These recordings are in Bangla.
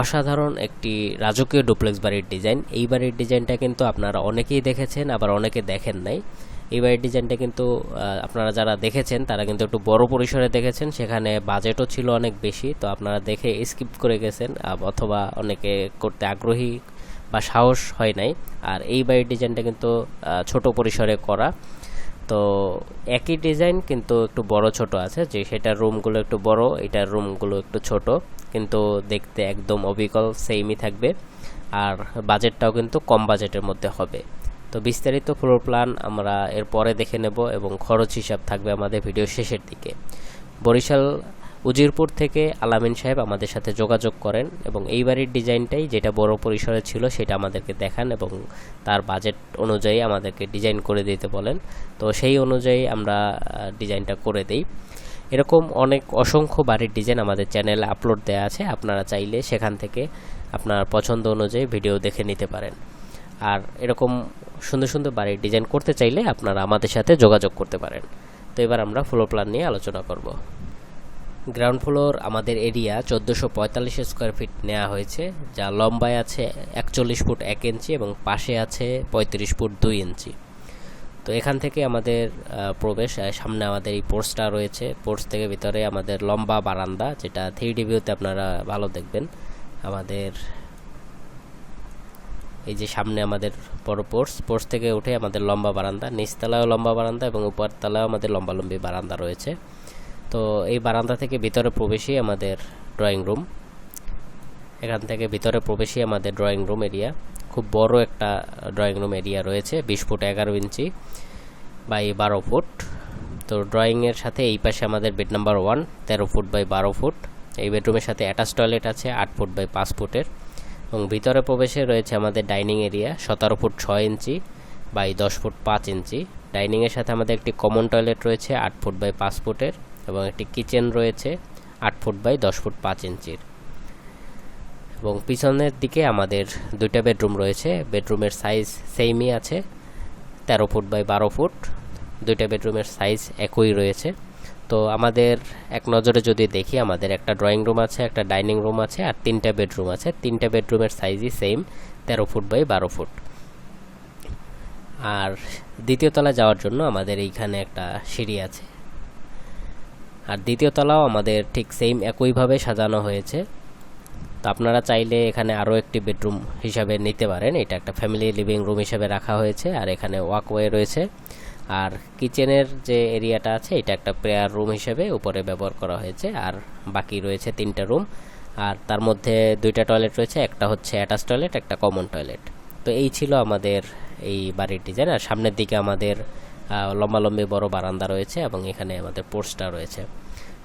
অসাধারণ একটি রাজকীয় ডুপ্লেক্স বাড়ির ডিজাইন। এই বাড়ির ডিজাইনটা কিন্তু আপনারা অনেকেই দেখেছেন, আবার অনেকে দেখেন নাই। এই বাড়ির ডিজাইনটা কিন্তু আপনারা যারা দেখেছেন, তারা কিন্তু একটু বড় পরিসরে দেখেছেন। সেখানে বাজেটও ছিল অনেক বেশি, তো আপনারা দেখে স্কিপ করে গেছেন অথবা অনেকে করতে আগ্রহী বা সাহস হয় নাই। আর এই বাড়ির ডিজাইনটা কিন্তু ছোট পরিসরে করা। তো একই ডিজাইন কিন্তু একটু বড় ছোট আছে। যে সেটার রুমগুলো একটু বড়, এটার রুমগুলো একটু ছোট। কিন্তু দেখতে একদম অবিকল সেমই থাকবে। আর বাজেটটাও কিন্তু কম বাজেটের মধ্যে হবে। তো বিস্তারিত ফ্লোর প্ল্যান আমরা এরপরে দেখে নেব এবং খরচ হিসাব থাকবে আমাদের ভিডিও শেষের দিকে। বরিশাল উজিরপুর থেকে আলামিন সাহেব আমাদের সাথে যোগাযোগ করেন এবং এই বাড়ির ডিজাইনটাই যেটা বড় পরিসরে ছিল সেটা আমাদেরকে দেখান এবং তার বাজেট অনুযায়ী আমাদেরকে ডিজাইন করে দিতে বলেন। তো সেই অনুযায়ী আমরা ডিজাইনটা করে দেই। এরকম অনেক অসংখ্য বাড়ির ডিজাইন আমাদের চ্যানেলে আপলোড দেওয়া আছে। আপনারা চাইলে সেখান থেকে আপনার পছন্দ অনুযায়ী ভিডিও দেখে নিতে পারেন। আর এরকম সুন্দর সুন্দর বাড়ির ডিজাইন করতে চাইলে আপনারা আমাদের সাথে যোগাযোগ করতে পারেন। তো এবার আমরা ফ্লোর প্ল্যান নিয়ে আলোচনা করব। গ্রাউন্ড ফ্লোর আমাদের এরিয়া চোদ্দোশো পঁয়তাল্লিশ স্কোয়ার ফিট নেওয়া হয়েছে যা লম্বায় আছে একচল্লিশ ফুট এক ইঞ্চি এবং পাশে আছে পঁয়ত্রিশ ফুট দুই ইঞ্চি। তো এখান থেকে আমাদের প্রবেশ সামনে আমাদের এই পোর্সটা রয়েছে। পোর্স থেকে ভিতরে আমাদের লম্বা বারান্দা, যেটা থ্রি ডি ভিউতে আপনারা ভালো দেখবেন। আমাদের এই যে সামনে আমাদের বড় পোর্স পোর্স থেকে উঠে আমাদের লম্বা বারান্দা, নিচতলায়ও লম্বা বারান্দা এবং উপরতলায়ও আমাদের লম্বা লম্বি বারান্দা রয়েছে। তো এই বারান্দা থেকে ভিতরে প্রবেশই আমাদের ড্রয়িং রুম এখান থেকে ভিতরে প্রবেশই আমাদের ড্রয়িং রুম এরিয়া খুব বড় একটা ড্রয়িং রুম এরিয়া রয়েছে, বিশ ফুট এগারো ইঞ্চি বাই বারো ফুট। তো ড্রয়িংয়ের সাথে এই পাশে আমাদের বেড নাম্বার ওয়ান তেরো ফুট বাই বারো ফুট। এই বেডরুমের সাথে অ্যাটাচ টয়লেট আছে, আট ফুট বাই পাঁচ ফুটের। এবং ভিতরে প্রবেশে রয়েছে আমাদের ডাইনিং এরিয়া সতেরো ফুট ছয় ইঞ্চি বাই দশ ফুট পাঁচ ইঞ্চি। ডাইনিংয়ের সাথে আমাদের একটি কমন টয়লেট রয়েছে, আট ফুট বাই পাঁচ ফুটের। এবং একটি কিচেন রয়েছে আট ফুট বাই দশ ফুট পাঁচ ইঞ্চির। এবং পিছনের দিকে আমাদের দুইটা বেডরুম রয়েছে। বেডরুমের সাইজ সেমই আছে, তেরো ফুট বাই বারো ফুট। দুইটা বেডরুমের সাইজ একই রয়েছে। তো আমাদের এক নজরে যদি দেখি, আমাদের একটা ড্রয়িং রুম আছে, একটা ডাইনিং রুম আছে আর তিনটা বেডরুম আছে। তিনটা বেডরুমের সাইজই সেম, তেরো ফুট বাই বারো ফুট। আর দ্বিতীয় তলায় যাওয়ার জন্য আমাদের এইখানে একটা সিঁড়ি আছে। আর দ্বিতীয় তলাও আমাদের ঠিক সেম একইভাবে সাজানো হয়েছে। তো আপনারা চাইলে এখানে আরও একটি বেডরুম হিসাবে নিতে পারেন। এটা একটা ফ্যামিলি লিভিং রুম হিসাবে রাখা হয়েছে আর এখানে ওয়াকওয়ে রয়েছে। আর কিচেনের যে এরিয়াটা আছে, এটা একটা প্রেয়ার রুম হিসেবে উপরে ব্যবহার করা হয়েছে। আর বাকি রয়েছে তিনটা রুম আর তার মধ্যে দুইটা টয়লেট রয়েছে, একটা হচ্ছে অ্যাটাচ টয়লেট একটা কমন টয়লেট তো এই ছিল আমাদের এই বাড়ির ডিজাইন আর সামনের দিকে আমাদের আহ, লম্বালম্বি বড় বারান্দা রয়েছে এবং এখানে আমাদের পোর্সটা রয়েছে।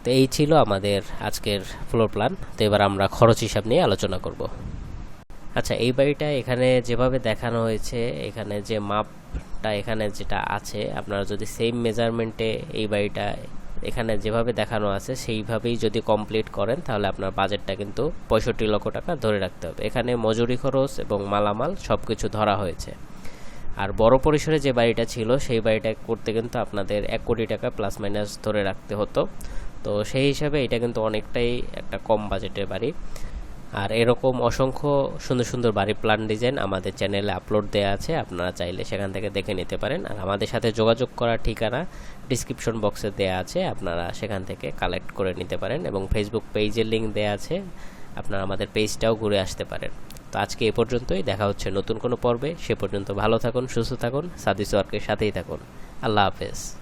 তো এই ছিল আমাদের আজকের ফ্লোর প্ল্যান তো এবার আমরা খরচ হিসাব নিয়ে আলোচনা করব। আচ্ছা এই বাড়িটা এখানে যেভাবে দেখানো হয়েছে এখানে যে মাপটা এখানে যেটা আছে আপনারা যদি সেম মেজারমেন্টে এই বাড়িটা এখানে যেভাবে দেখানো আছে সেইভাবেই যদি কমপ্লিট করেন তাহলে আপনার বাজেটটা কিন্তু পঁয়ষট্টি লক্ষ টাকা ধরে রাখতে হবে। এখানে মজুরি খরচ এবং মালামাল সব কিছু ধরা হয়েছে। আর বড় পরিসরে যে বাড়িটা ছিল, সেই বাড়িটা করতে কিন্তু আপনাদের এক কোটি টাকা প্লাস মাইনাস ধরে রাখতে হতো। তো সেই হিসাবে এটা কিন্তু অনেকটাই একটা কম বাজেটের বাড়ি। আর এরকম অসংখ্য সুন্দর সুন্দর বাড়ি প্ল্যান ডিজাইন আমাদের চ্যানেলে আপলোড দেওয়া আছে। আপনারা চাইলে সেখান থেকে দেখে নিতে পারেন। আর আমাদের সাথে যোগাযোগ করার ঠিকানা ডিসক্রিপশন বক্সে দেওয়া আছে। আপনারা সেখান থেকে কালেক্ট করে নিতে পারেন এবং ফেসবুক পেজের লিঙ্ক দেওয়া আছে। আপনারা আমাদের পেজটাও ঘুরে আসতে পারেন। তো আজকে এ পর্যন্তই। দেখা হচ্ছে নতুন কোনো পর্বে। সে পর্যন্ত ভালো থাকুন, সুস্থ থাকুন, সাদিস ওয়ার্কের সাথেই থাকুন। আল্লাহ হাফেজ।